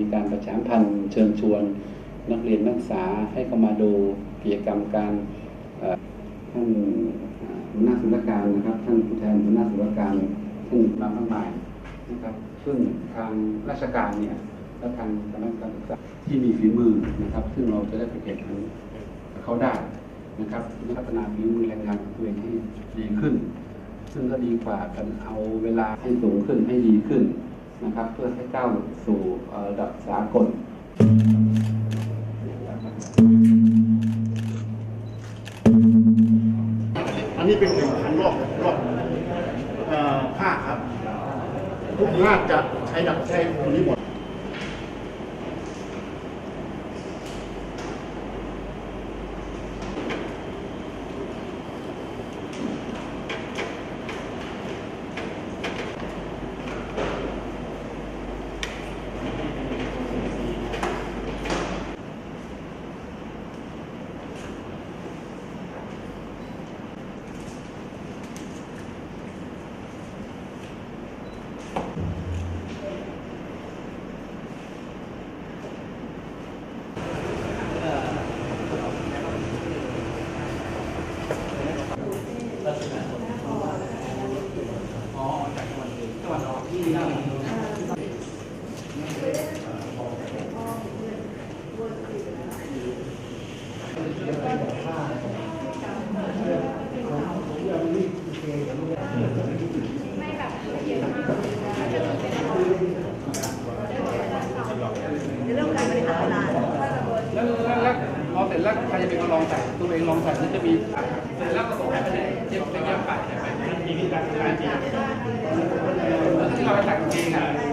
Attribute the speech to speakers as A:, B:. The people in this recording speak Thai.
A: มีการประชามพันธ์เชิญชวนนักเรียนนักศึกษาให้เข้ามาดูกิจกรรมการท่านหัวหน้าสุรการนะครับ ท่านผู้แทนหัวหน้าสุรการท่านมามากมายนะครับ ซึ่งทางราชการเนี่ยและทางคณะการศึกษาที่มีฝีมือนะครับ ซึ่งเราจะได้ไปแข่งขันเขาได้นะครับพัฒนาฝีมือแรงงานตัวเองให้ดีขึ้น ซึ่งก็ดีกว่ากันเอาเวลาให้สูงขึ้นให้ดีขึ้น นะครับ เพื่อให้ก้าวสู่ระดับสากล
B: อันนี้เป็นแข่งขันรอบรอบเอ่อภาคครับทุกภาคจะใช้ดับใช้คนนี้หมด
C: ในเรื่องการบริหารเวลา
A: แล้วแล้วแล้วพอเสร็จแล้วใครจะเป็นคนลองใส่ตัวเองลองใส่นี่จะมีเสร็จแล้วก็ส่งให้ไปไหน ที่เราไปเยี่ยมไปใช่ไหม
B: มีที่ต่างประเทศวที่เราไปต่างประเทศอะ